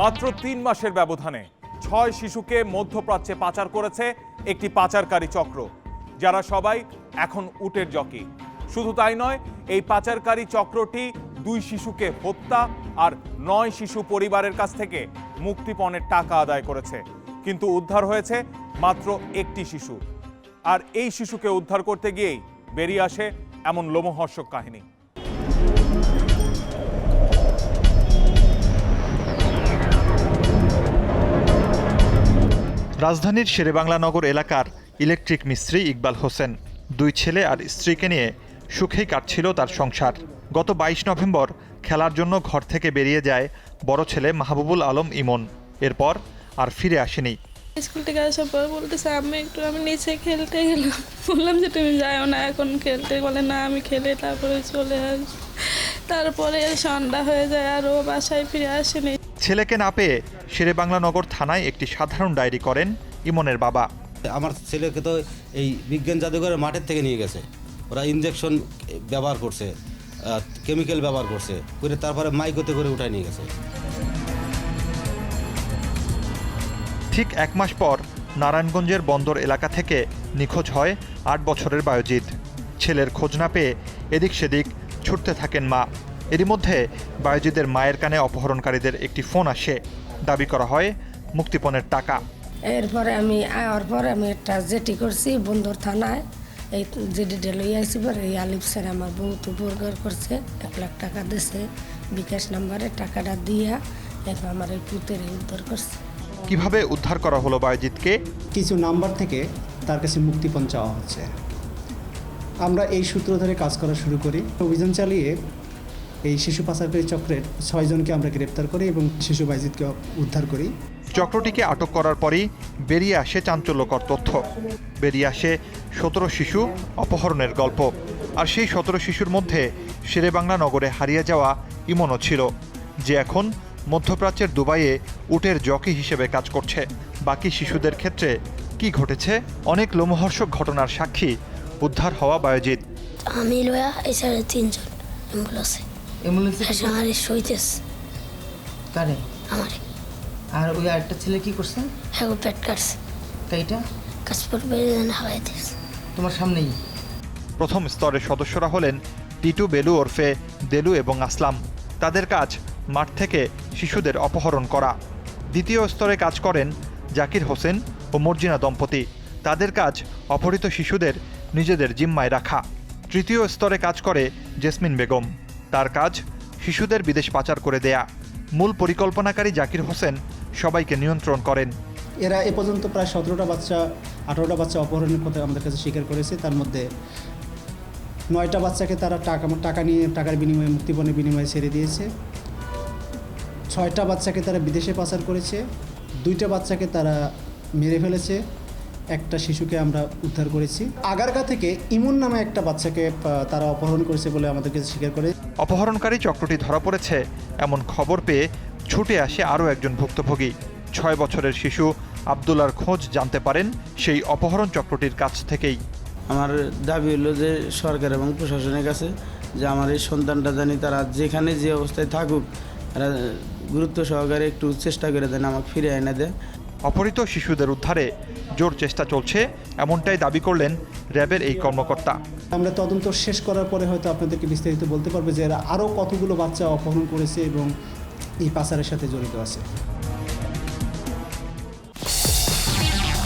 মাত্র তিন মাসের ব্যবধানে ছয় শিশুকে মধ্যপ্রাচ্যে পাচার করেছে একটি পাচারকারী চক্র, যারা সবাই এখন উটের জকি। শুধু তাই নয়, এই পাচারকারী চক্রটি দুই শিশুকে হত্যা আর নয় শিশু পরিবারের কাছ থেকে মুক্তিপণের টাকা আদায় করেছে, কিন্তু উদ্ধার হয়েছে মাত্র একটি শিশু। আর এই শিশুকে উদ্ধার করতে গিয়েই বেরিয়ে আসে এমন লোমহর্ষক কাহিনী। রাজধানীর শেরেবাংলা নগর এলাকার ইলেকট্রিক মিস্ত্রি ইকবাল হোসেন। দুই ছেলে আর স্ত্রীকে নিয়ে সুখেই কাটছিল তার সংসার। গত বাইশ নভেম্বর খেলার জন্য ঘর থেকে বেরিয়ে যায় বড় ছেলে মাহবুবুল আলম ইমন। এরপর আর ফিরে আসেনি। স্কুল থেকে আসার পর বলতেছে আমি একটু আমি নিচে খেলতে গেলাম। বললাম যে, তুমি যাও না, এখন খেলতে। বলে, না, আমি খেলে তারপরে চলে আস তারপরে সন্ধ্যা হয়ে যায় আর ও বাসায় ফিরে আসেনি। ছেলেকে না পেয়ে শেরেবাংলা নগর থানায় একটি সাধারণ ডায়েরি করেন ইমনের বাবা। আমার ছেলেকে তো এই বিজ্ঞান জাদুঘরের মাঠের থেকে নিয়ে গেছে। ওরা ইনজেকশন ব্যবহার করছে কেমিক্যাল ব্যবহার করছে করে তারপরে মাইকোতে করে উঠায় নিয়ে গেছে। ঠিক এক মাস পর নারায়ণগঞ্জের বন্দর এলাকা থেকে নিখোঁজ হয় আট বছরের বায়োজিৎ। ছেলের খোঁজ না পেয়ে এদিক সেদিক ছুটতে থাকেন মা। এরই মধ্যে বায়োজিতের মায়ের কানে অপহরণকারীদের একটি ফোন আসে। দাবি করা হয় মুক্তিপণের টাকা। এরপরে আমি আওয়ার পরে আমি একটা জেটি করছি বন্দর থানায়। এই জেডিটা লই আইসি পরে এই আলিফ স্যার আমার বহুত উপকার করছে এক লাখ টাকা দিছে বিকাশ নাম্বারে টাকাটা দিয়া এরপর আমার এই পুতের উদ্ধার করছে। কীভাবে উদ্ধার করা হলো বায়োজিৎকে? কিছু নাম্বার থেকে তার কাছে মুক্তিপণ চাওয়া হচ্ছে। আমরা এই সূত্র ধরে কাজ করা শুরু করি। অভিযান চালিয়ে এই শিশু পাচারকারী চক্রের ছয়জনকে আমরা গ্রেপ্তার করি এবং শিশু বাইজিৎকে উদ্ধার করি। চক্রটিকে আটক করার পরই বেরিয়ে আসে চাঞ্চল্যকর তথ্য। বেরিয়ে আসে সতেরো শিশু অপহরণের গল্প। আর সেই সতেরো শিশুর মধ্যে শেরেবাংলা নগরে হারিয়ে যাওয়া ইমনও ছিল যে এখন মধ্যপ্রাচ্যের দুবাইয়ে উটের জকি হিসেবে কাজ করছে। বাকি শিশুদের ক্ষেত্রে কি ঘটেছে অনেক লোমহর্ষক ঘটনার সাক্ষী উদ্ধার হওয়া বায়োজিৎ। আমি লয়া এই সাড়ে তিনজন অ্যাম্বুলেন্সে। অ্যাম্বুলেন্সে সইতেছে। কারে? আমার। আর ওই আরেকটা ছেলে কি করছে? হ্যাঁ পেট কাটছে। বেরিয়ে যেন হাওয়াই দিয়েছে। তোমার সামনেই। প্রথম স্তরের সদস্যরা হলেন টিটু বেলু ওরফে দেলু এবং আসলাম। তাদের কাজ মাঠ থেকে শিশুদের অপহরণ করা। দ্বিতীয় স্তরে কাজ করেন জাকির হোসেন ও মর্জিনা দম্পতি। তাদের কাজ অপহৃত শিশুদের নিজেদের জিম্মায় রাখা। তৃতীয় স্তরে কাজ করে জেসমিন বেগম। তার কাজ শিশুদের বিদেশ পাচার করে দেয়া। মূল পরিকল্পনাকারী জাকির হোসেন সবাইকে নিয়ন্ত্রণ করেন। এরা এ পর্যন্ত প্রায় সতেরোটা বাচ্চা, আঠারোটা বাচ্চা অপহরণের কথা আমাদের কাছে স্বীকার করেছে। তার মধ্যে নয়টা বাচ্চাকে তারা টাকা টাকা নিয়ে, টাকার বিনিময়ে, মুক্তিপণের বিনিময়ে ছেড়ে দিয়েছে। ছয়টা বাচ্চাকে তারা বিদেশে পাচার করেছে। দুইটা বাচ্চাকে তারা মেরে ফেলেছে। একটা শিশুকে আমরা উদ্ধার করেছি। আগারগা থেকে ইমন নামে একটা বাচ্চাকে তারা অপহরণ করেছে বলে আমাদের কাছে স্বীকার করে। অপহরণকারী চক্রটি ধরা পড়েছে। এমন খবর পেয়ে ছুটে আসে আরও একজন ভুক্তভোগী। ছয় বছরের শিশু আবদুল্লার খোঁজ জানতে পারেন সেই অপহরণ চক্রটির কাছ থেকেই। আমার দাবি হলো যে সরকার এবং প্রশাসনের কাছে যে আমার এই সন্তানটা জানি তারা যেখানে যে অবস্থায় থাকুক তারা গুরুত্ব সহকারে একটু চেষ্টা করে দেন আমাকে ফিরে এনে দেয়। অপহৃত শিশুদের উদ্ধারে জোর চেষ্টা চলছে, এমনটাই দাবি করলেন র্যাবের এই কর্মকর্তা। আমরা তদন্ত শেষ করার পরে হয়তো আপনাদেরকে বিস্তারিত বলতে পারবে যে এরা আরও কতগুলো বাচ্চা অপহরণ করেছে এবং এই পাচারের সাথে জড়িত আছে।